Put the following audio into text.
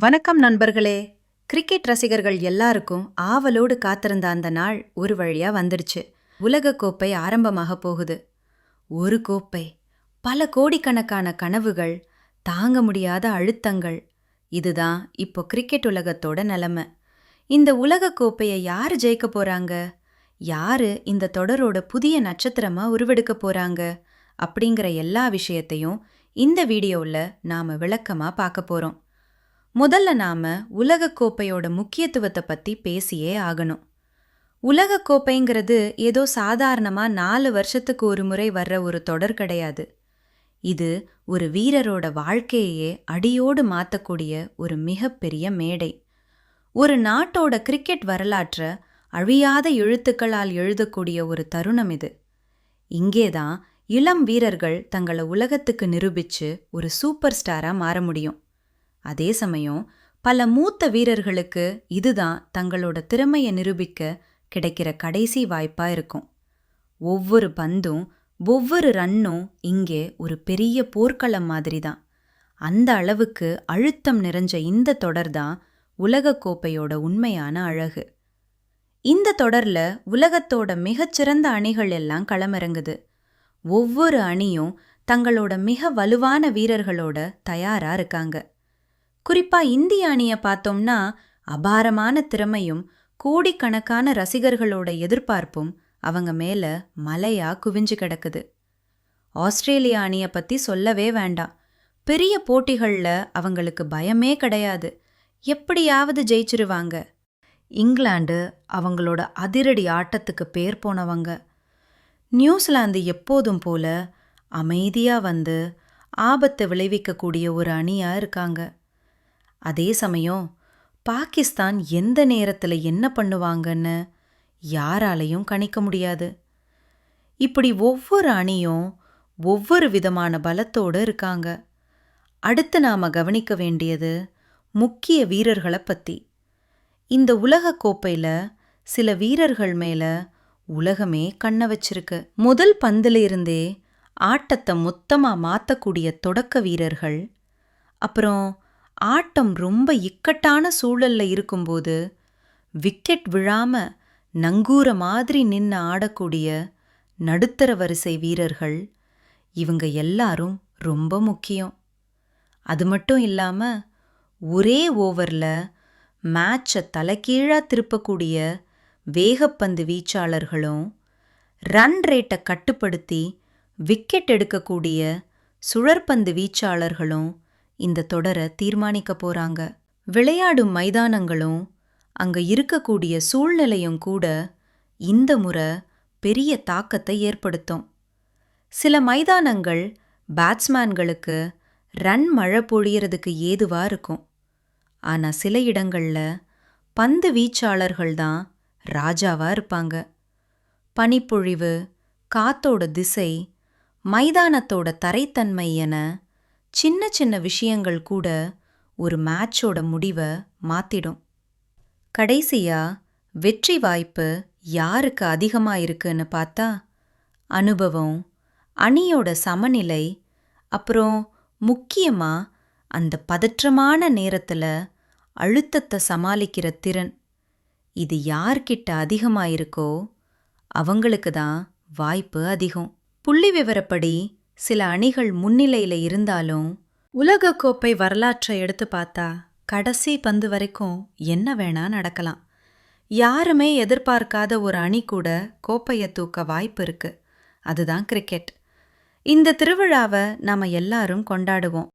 வணக்கம் நண்பர்களே. கிரிக்கெட் ரசிகர்கள் எல்லாருக்கும் ஆவலோடு காத்திருந்த அந்த நாள் ஒரு வழியா வந்துடுச்சு. உலக கோப்பை ஆரம்பமாக போகுது. ஒரு கோப்பை பல கோடிக்கணக்கான கனவுகள் தாங்க முடியாத அழுத்தங்கள். இதுதான் இப்போ கிரிக்கெட் உலகத்தோட நிலைமை. இந்த உலக கோப்பையை யார் ஜெயிக்க போறாங்க? யாரு இந்த தொடரோட புதிய நட்சத்திரமா உருவெடுக்க போறாங்க? அப்படிங்கிற எல்லா விஷயத்தையும் இந்த வீடியோவில் நாம விளக்கமா பார்க்க போறோம். முதல்ல நாம உலகக் கோப்பையோட முக்கியத்துவத்தை பத்தி பேசியே ஆகணும். உலகக் கோப்பைங்கிறது ஏதோ சாதாரணமா நாலு வருஷத்துக்கு ஒரு முறை வர்ற ஒரு தொடர் கிடையாது. இது ஒரு வீரரோட வாழ்க்கையே அடியோடு மாத்தக்கூடிய ஒரு மிகப்பெரிய மேடை. ஒரு நாட்டோட கிரிக்கெட் வரலாற்ற அழியாத எழுத்துக்களால் எழுதக்கூடிய ஒரு தருணம் இது. இங்கேதான் இளம் வீரர்கள் தங்களை உலகத்துக்கு நிரூபிச்சு ஒரு சூப்பர் ஸ்டாரா மாற முடியும். அதே சமயம் பல மூத்த வீரர்களுக்கு இதுதான் தங்களோட திறமையை நிரூபிக்க கிடைக்கிற கடைசி வாய்ப்பா இருக்கும். ஒவ்வொரு பந்தும் ஒவ்வொரு ரன்னும் இங்கே ஒரு பெரிய போர்க்களம் மாதிரி தான் அந்த அளவுக்கு அழுத்தம் நிறைஞ்ச இந்த தொடர் தான் உலகக் கோப்பையோட உண்மையான அழகு. இந்த தொடர்ல உலகத்தோட மிகச்சிறந்த அணிகள் எல்லாம் களமிறங்குது. ஒவ்வொரு அணியும் தங்களோட மிக வலுவான வீரர்களோட தயாரா இருக்காங்க. குறிப்பா இந்திய அணிய பார்த்தோம்னா அபாரமான திறமையும் கோடிக்கணக்கான ரசிகர்களோட எதிர்பார்ப்பும் அவங்க மேல மலையா குவிஞ்சு கிடக்குது. ஆஸ்திரேலியா அணிய பத்தி சொல்லவே வேண்டாம். பெரிய போட்டிகள்ல அவங்களுக்கு பயமே கிடையாது. எப்படியாவது ஜெயிச்சிருவாங்க. இங்கிலாந்து அவங்களோட அதிரடி ஆட்டத்துக்கு பேர் போனவங்க. நியூசிலாந்து எப்போதும் போல அமைதியா வந்து ஆபத்தை விளைவிக்கக்கூடிய ஒரு அணியா இருக்காங்க. அதே சமயம் பாகிஸ்தான் எந்த நேரத்துல என்ன பண்ணுவாங்கன்னு யாராலையும் கணிக்க முடியாது. இப்படி ஒவ்வொரு அணியும் ஒவ்வொரு விதமான பலத்தோடு இருக்காங்க. அடுத்து நாம கவனிக்க வேண்டியது முக்கிய வீரர்களை பத்தி. இந்த உலக கோப்பையில சில வீரர்கள் மேல உலகமே கண்ண வச்சிருக்கு. முதல் பந்துல இருந்தே ஆட்டத்தை மொத்தமா மாத்தக்கூடிய தொடக்க வீரர்கள் அப்புறம் ஆட்டம் ரொம்ப இக்கட்டான சூழல்ல இருக்கும்போது விக்கெட் விழாம நங்கூர மாதிரி நின்னு ஆடக்கூடிய நடுத்தர வரிசை வீரர்கள் இவங்க எல்லாரும் ரொம்ப முக்கியம். அது மட்டும் இல்லாம ஒரே ஓவர்ல மேட்சை தலைகீழா திருப்பக்கூடிய வேகப்பந்து வீச்சாளர்களும் ரன் ரேட்டை கட்டுப்படுத்தி விக்கெட் எடுக்கக்கூடிய சுழற்பந்து வீச்சாளர்களும் இந்த தொடரை தீர்மானிக்க போறாங்க. விளையாடும் மைதானங்களும் அங்க இருக்கக்கூடிய சூழ்நிலையும் கூட இந்த முறை பெரிய தாக்கத்தை ஏற்படுத்தும். சில மைதானங்கள் பேட்ஸ்மேன்களுக்கு ரன் மழை பொழியறதுக்கு ஏதுவா இருக்கும். ஆனா சில இடங்கள்ல பந்து வீச்சாளர்கள் தான் ராஜாவா இருப்பாங்க. பனிப்பொழிவு காத்தோட திசை மைதானத்தோட தரைத்தன்மை என சின்ன சின்ன விஷயங்கள் கூட ஒரு மேட்சோட முடிவை மாத்திடும். கடைசியா வெற்றி வாய்ப்பு யாருக்கு அதிகமா இருக்குன்னு பார்த்தா அனுபவம் அணியோட சமநிலை அப்புறம் முக்கியமா அந்த பதற்றமான நேரத்துல அழுத்தத்தை சமாளிக்கிற திறன். இது யார்கிட்ட அதிகமாக இருக்கோ அவங்களுக்கு தான் வாய்ப்பு அதிகம். புள்ளி விவரப்படி சில அணிகள் முன்னிலையில இருந்தாலும் உலக கோப்பை வரலாற்றை எடுத்து பார்த்தா கடைசி பந்து வரைக்கும் என்ன வேணா நடக்கலாம். யாருமே எதிர்பார்க்காத ஒரு அணி கூட கோப்பையை தூக்க வாய்ப்பு இருக்கு. அதுதான் கிரிக்கெட். இந்த திருவிழாவை நாம எல்லாரும் கொண்டாடுவோம்.